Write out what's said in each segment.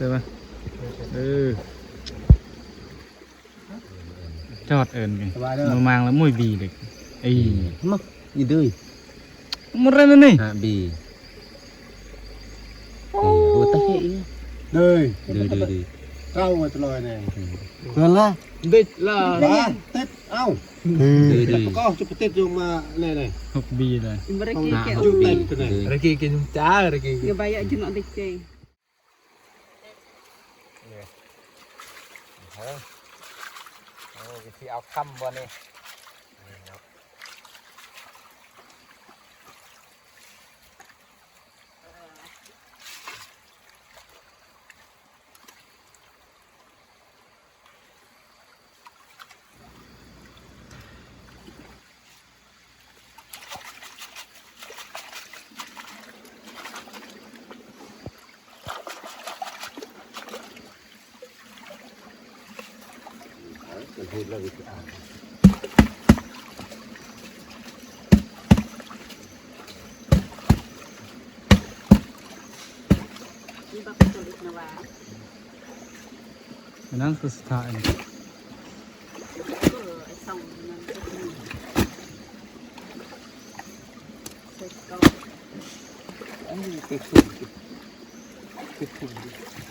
ช่ไหมเออจอดเอินไง สบายเด้อ มือมางแล้วมวยบีเด็กไอ้ มักยีดื้อ หมดแล้วนะนี่ ฮะบีโอ้ตะเกียบ ดื้อ ดื้อดื้อดื้อ เก้ามาตลอดเลยเกินละ เด็ดละ มาติดเอ้า ดื้อดื้อ ก็จะไปติดอยู่มาเนี่ยเลย หกบีเลย Mereka Nah, kayak Ju B. tight tu ni.ดื้อ Ragiกินจ้าระกี dia bayar je nak dekay. โอ้ ที่เอาค่ำบ่นี่ นี่บักตุลินะว่าอันนั้นคือสถานเออไอ้สองนั่นก็คือเสร็จก็ติดฝุ่นติดฝุ่นเบียร์เลยกันตาปะ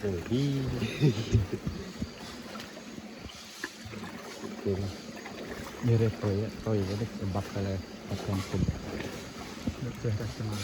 เออเออบีเก่งเดี๋ยวเรียกตัวตัวอีกเด็กบับไปเลยบับกันคุณเด็กเจอกันมา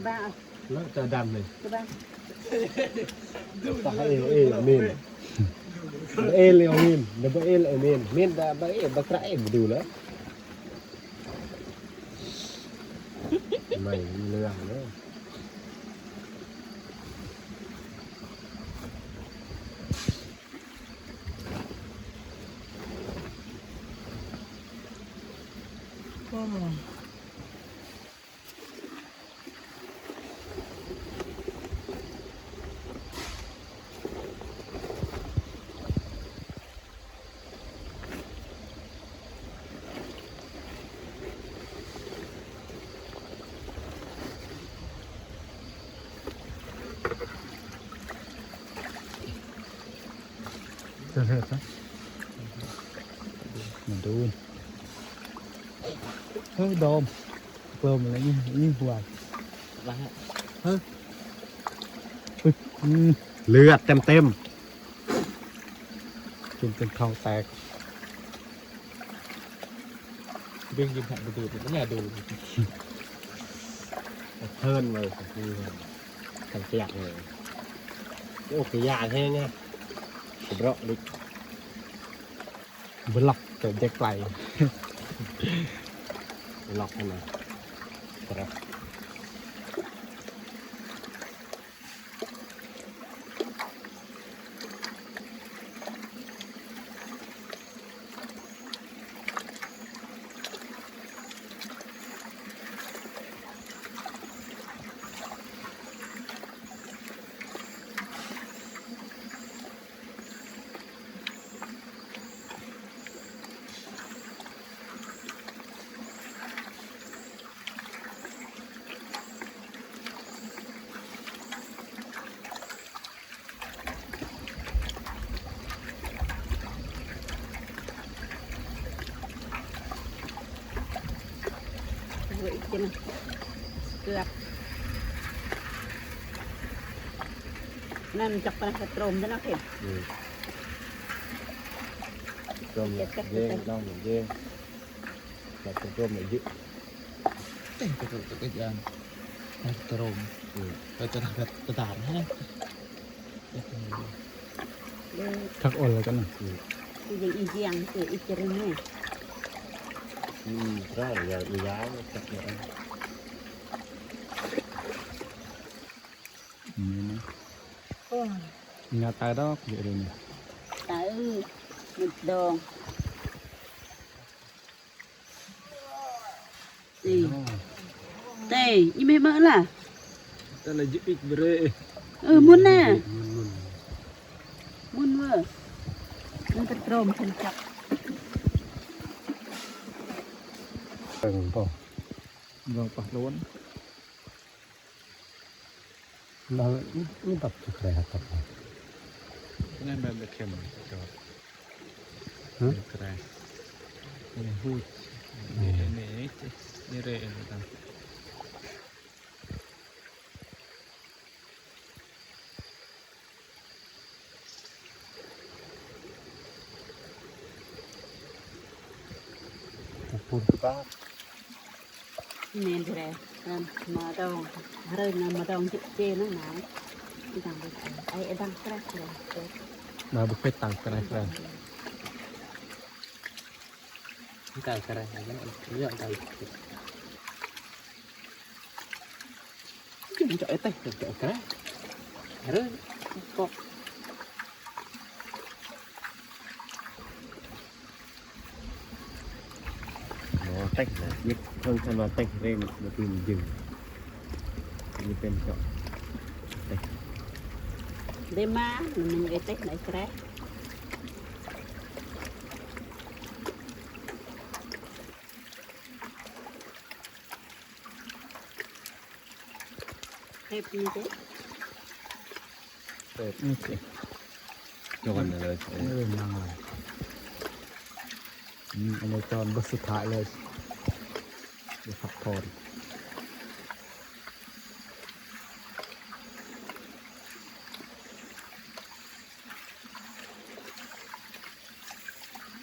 ฉันก็บ้าแล้วจะดำเลยก็บ้าตาเอเอเมนเอเลเมนดับเอลเมนเมนดาบเอบักระเอมาดูแล้วไม่เรื่องเลย เจอเถอะมาดูเฮ้ยโดมเพิ่มอะไรนี่นี่หัวว่าอืมเลือดเต็มเต็มกินเป็นท้องแตกเรื่องยิมแผ่นดูดมันเนี่ยดูเทินเลยคือสังเกตเลยโอ้ยยากแห้งไง เบราะลิก บล็อกเกิดเด็กไกล ล็อกให้มาครับ เใช่ไหม เกือบนั่นจับปลากระตรมด้วยนะเข็ม Ừ. Cơm là dê, rau là dê. Và con cơm là dự. เต้นกระโดดกระยานกระโดด Ừ. เราจะทำแบบกระดาษให้เด้อทักโอนเลยกันนะคือยังอีกอย่างคืออีกจะเรื่องนี้ Ừ, ra là giờ đi giá nó chắc là ăn. นี่นะมี งาตายดอกเยอะเลยเนี่ยตาเอ้ยมันดองนี่เต้ยี่ไม่เมื่อล่ะแต่ละยิบอีกเบรเออมุนน่ะ Mun, mun. มุนเวอร์มันกระตรมฉันจับ Cần không? ลองปักล้วน Nó nó tập thực này hả tập này. นั่นแบบเข็มจอดฮะกระไรนี่พูดนี่นี่นี่เรนต่าง Pun pa. เมนแรมาดองเรื่องนมาดองจิเจนั่นหนาวดังไปไอ้ดังแกรกเลย នេះមិនដឹកខ្ញុំចោលហ៎ក្រែនេះហូចនេះនេះនេះរេតាម Portugal. Nên thế mà đâu rơi mà đâu chịu chê nó mà đang ai đang stress rồi. Nabukbet tak keren keren. Tak keren aja, iya tak. ini tidak eteh, tidak keren. Harus kok. Nó tách là biết hơn xem ini tách ได้มามันไอ้เต็กไหนแกรกเทปนี้เด้เปิดนี่สิ Cho con này เออนั่งอะไรอืมอันนี้จอนบทสุดท้ายเลยเดี๋ยวพักผ่อน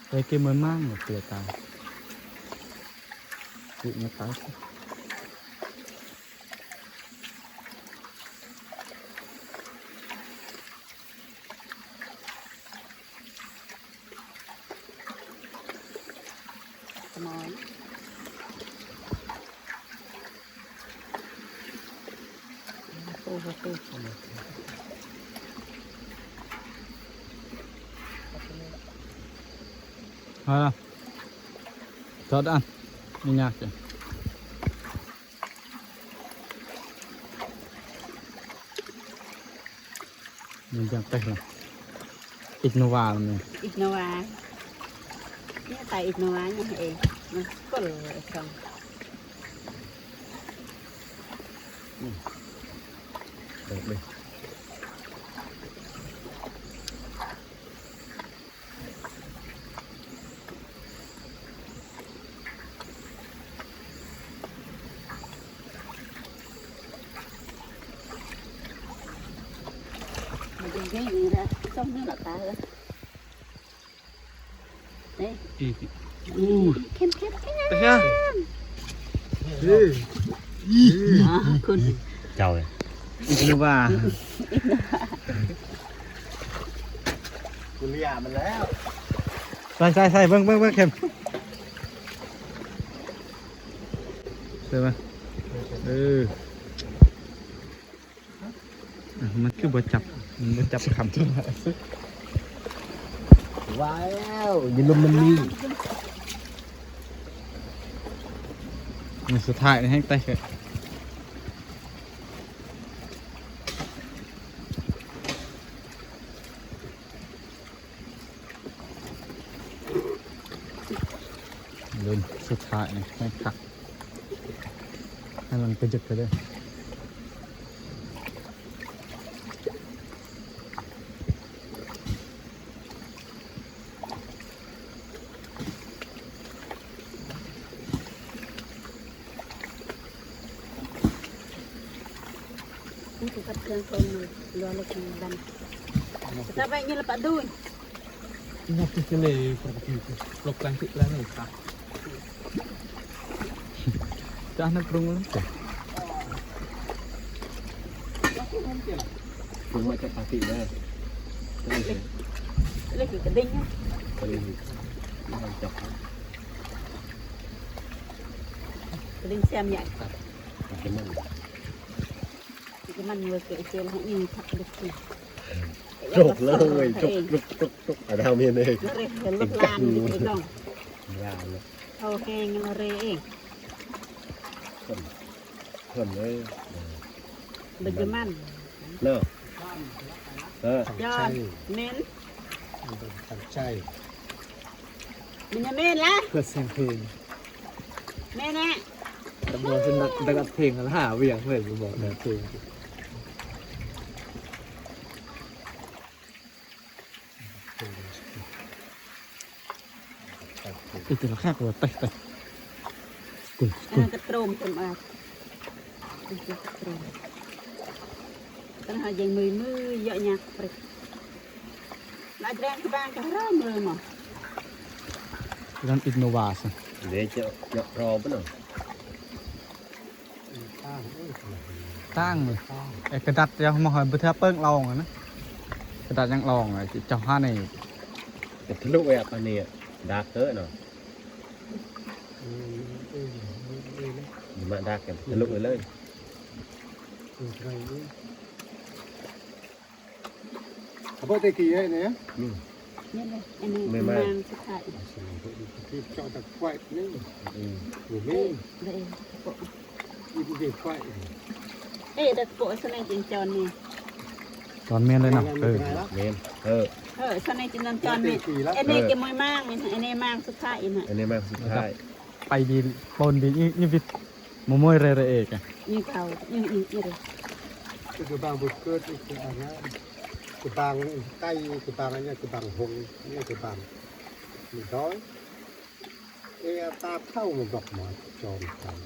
ไปเก็มันมั่งเ thật ăn. Đi nhạc kìa. Mình chẳng tách là Ignova là mình. Ignova. Nhé tại Ignova nhé hệ mà có lửa không? Ừ. มันจะยังอยู่นะต้องนี่หลับตาเลยนี่อีกเข้มเข้มเข้มไปฮะอ๋อคุณ Chào này. อีกโนวา Cô Lia mình léo. ใส่ใส่ใส่เบิ้งเบิ้งเบิ้งเข็มใช่ไหมเออะมันคือบ่จับ มันบ่จับคำ Wow, nhìn lùm mình đi. มันสุดท้ายนี่ให้ไต่เถอะเดินสุดท้ายนี่ให้ขักให้มันกระจึกไปเลย เครื่องคนมือรัวเล็กมือดันแต่ไปนี่ละปะดูน Ingat tu kele properti tu. Blok lantik lah ni. Tak. Dah nak perung tu. ผมว่าจะปฏิได้ก็เล มันจับกระดิ่งแซมใหญ่จะมันที่มันเวอร์เกเจลให้ยิงทักเล็กทีจบเลยจบจบจบจบอะไรเมียเลยแล้วเรเห็นรถลามอยู่ที่ดองยาวเลยเอาแกงมาเรเองคนคนเลยบัจมันเนาะเออยอดเม้นใช่มันจะเม้นละเพื่อเสียงเพลงเม้นแน่ตำรวจเป็นนักดักเพลงแล้วหาเวียงเลยบอกเนี่ยเพลง គឺទៅខាក៏តេះតេះគូគូអាកត្រោមទៅអាទៅត្រោមតែហើយយើងមើលមើលយកញ៉ាក់ព្រឹកឡាច្រានក្បាលចរមើលមកច្រានអ៊ីណូវ៉ាសលេចយកប្រោបនោះតាំងមើលឯកដាត់យកមកហើយបើថាពើងឡងណាកដាត់យ៉ាងឡងចោះហានេះទៅធ្លុះឯអានេះដាក់ទៅនោះ จ้าห้านี่จะทะลุแอบอันนี้ดาร์กเตอร์เนาะมาดาร์กกันทะลุไปเลย Apa teh kia ni ya? อืมนี่เลยอันนี้ไม่มัไม่นสุดท้าย Kita cak tak kuat ni. อืม Ni เอ๊ะ ni เลย ibu dia kuat. เอ๊ะแต่โปะสนายจินจอนนี่ตอนเมียนเลยนะเออเมนเออเออสนายจินจอนนี่อันนี้จะมวยมากนี่อันนี้มากสุดท้ายนี่อันนี้มาสุดท้ายไปดีปนดีนี่นี่วิท มมวยเรเรเอกอะนี่เขานี่นี่นี่เลย Itu bang bukut itu ada. Kebang kai kebangannya kebang hong ni kebang. Ni doi. Eh ta thau một dọc mà tròn tròn.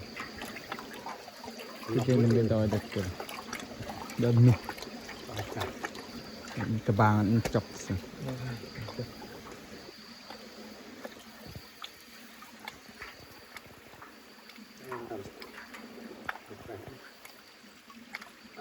ที่เจมันเดินดอยเด็กเกินเดินนี่ Chặt. กระบางมันจบสิ Anh chưa đưa mẹ ăn sạch cái này rồi. นี่นี่ Chạy สวยเลยเกี่ยวกันนี่นี่เฮ้ยเออเนี่ยจะมีตัวยาวนะได้ Cái chạy là tròn. Và ai chạy là tròn. Ý của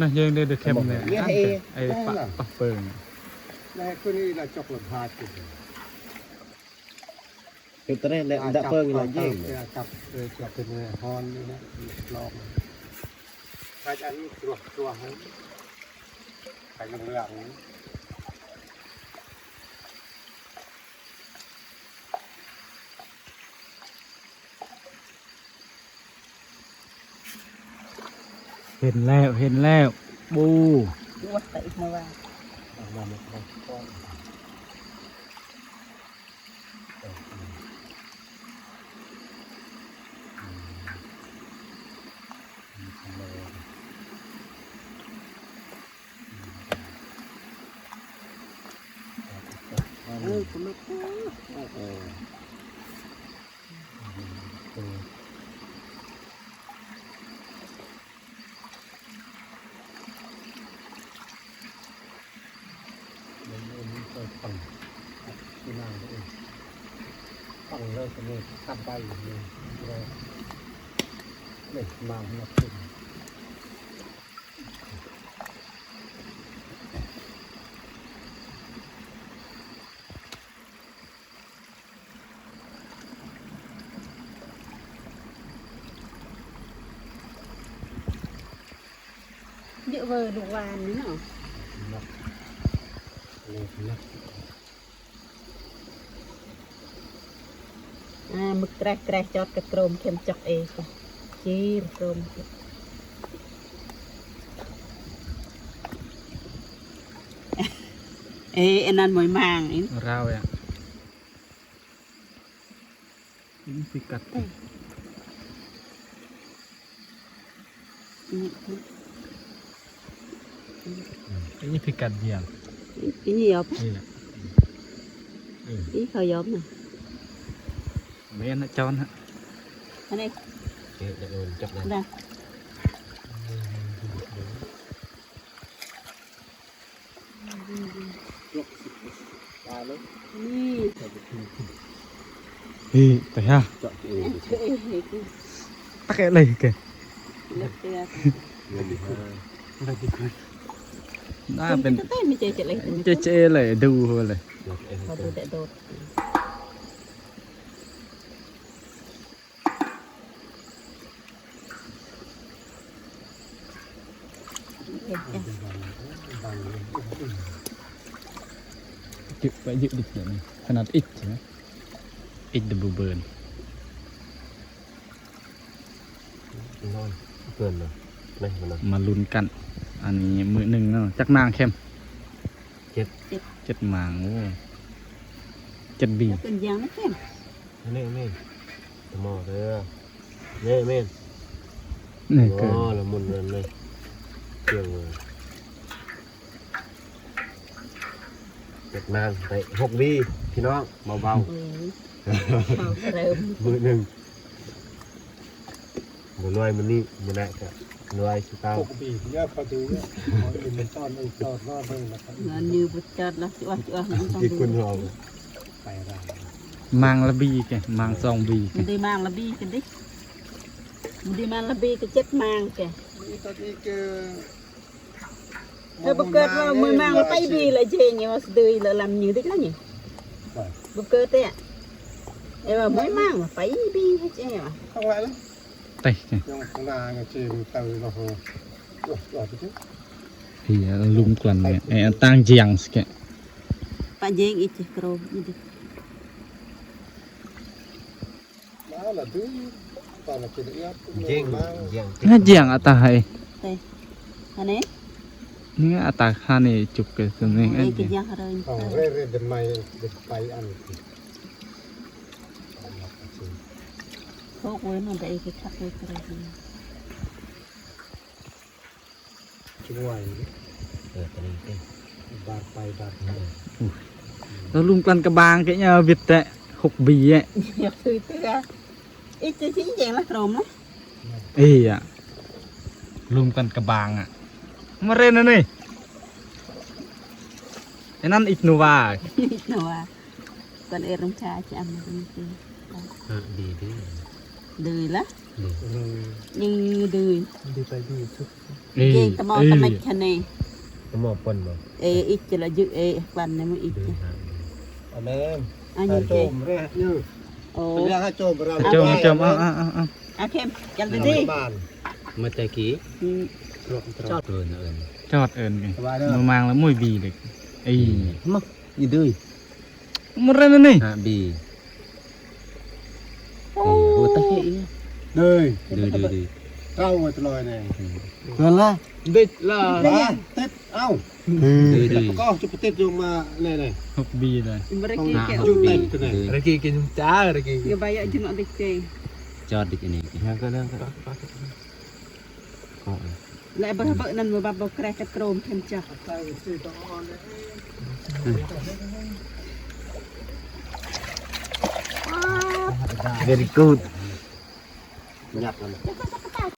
นบานนะยังเดือดเข็มเลยเนี่ยอันเอกันไอ้ปะปะเปิง Đây, cái này là chọc là hạt kìa. คือตอนนี้เนี่ยดับเบิ้งเราเย่ง Chọc, chọc, chọc, chọc เป็นฮอนนี่นะลองไปอันนี้ตัวตัวให้ไปเหลือง เห็นแล้วเห็นแล้วบู ดูว่าแต่อีกมาว่า ๆออกมาหมดเลยก้อน เออคุณลูก เปิดปังที่นั่งเองปังเลิกกันเลยตัดใบเลยเลยเนี่ยมาหมดเลย เยอะเวอร์ดูวานนี่เนาะ นัก អាមឹកក្រេះក្រេះចតកក្រមខ្ញុំចុកអេចាជីរក្រមទៀតអេអេណានមួយម៉ាងអីរៅយ៉ាអ៊ីពីកាត់ទៅអ៊ីពីកាត់យ៉ាង cái ini yop ý khơi yop nè mấy anh nó tròn hả anh đây đây Hi, tay ha. Tắc cái này kìa. Lật kìa. Lật kìa. น่ะ mấy anh chọn hả อันนี้เดี๋ยวโดนจับนะนะนี่ Ih, teh ya. เจาะเองเอ้ยเฮ้ยกู Pakai lagi ke. เลิกเตือนเงินดีฮะ Nah, เป็ ben นเต้นไม่เจอจะเลย cece le du le. เดี๋ยวเองเขาดูแต่โดดเห็น จ้ะ Chụp phải dự địch này. Khả ít chứ. Ít the bù bờn. น้อยเกินเลยนี่มันนะ Mà lùn cặn. Anh ấy mười nâng nó. Chắc mang khem. Chết. Chết màng. ô. Chết bì. แล้วเป็นยางนะเข้มนี่นี่ตมอเด้อนี่เมน Này อ๋อ cơ. ละมุนเลยนี่เกี่ยวเลยเจ็ดนางไปหกวีพี่น้องเบาเออเขาเริ่มๆมือหนึ่งมือลอยมันนี่มันแหละก็ ลอยสิเต้า ปกติเนี่ยเขาดูเนี่ยเอาเอ็นเป็นต้อนเอ็นต้อนนอดเลยนะครับ เงินยืมบุตรแล้วจ้วจ้วมันต้อง ที่คุณ ดู รอ ไปได้ Mang là bì kìa. Mang song bì มัน kìa. ดีมางละบีกันดิมันดีมางละบีก็เจ็ดมางแก นี่ตอนนี้คือ ถ้าบุกเกิดว่ามือมางละไปบีละเจงว่าสะดือละลำยืด teh iya lumklan ya. Eh tang jiang sih pak jeng icih kro gitu jeng jeng. Nah, atah hai teh ini atah hane cuk ke sini oh, eh, ini. Re re demai depai ขางหลัง Teh kìa. ยังข้างหน้าเนี่ยเจมเตาเราเหรอหลอดไปดิ Thì lùn quần kìa. Ê, Tang giang kìa. ปะเจงอีกโกรนี่ดิมาละดื้อตอนเราเป็นเอี้ยเย่งมาเย่ง Nó giang ata hai. อันนี้ Ni ata khani chụp cái tụi này. ไอ้กินยาเรินของเร่เร่เดินไม่เดินไปอันกเว้นมันไปไอ้กิทักเรินช่วยเออตอนนี้เต้นบาดไปบาดไป Nó lùn quần cái bang cái nhà Việt tệ. Hục bì ấy. อยากซื้อเตื้ออีกจะชี้แจงละกรมนะ Ê ạ. Lùn quần cái bang ạ. Mà rên nó này. Cái năn ít nô va. หนูว่าก่อนเอรังชาจะเอามาเป็นดีดี ดื้อละดียังดื้อดีไปดีชุด Ê. เก่งตะมอตะไม่คะแนนตมอปนบ่เออีกจะละยึเอวันนี้มันอีกดีจะฮะอันนั้นอันถ้านี้โจเก่งมเร่ยืดโอ้เป็นยังให้โจมเรา Chôm chôm à à à à. อาเข้มจันไปเราดิบ้านมาแต่กี้อืมจอดเกินเอิน Chọt ơn kìa. สบายเด้อ Mà mang là mùi bì được. Ê. มักอีดื้อ Mà rên nó này. ฮะบีโอ้ đời đời đời đời tao rồi tao lòi này. Gần la. Đây là ba tết ao. Đời đời có chụp tết dùng mà này này. Học bì này. Không nào học bì này. rồi kia kia chúng ta rồi kia. Cái bài chúng nó đi chơi cho đi cái này. Ha cái đó có. Lại bắt bắt nằm ngồi bắt bắt cái cái chrome thêm chặt Very good. Nyap naman.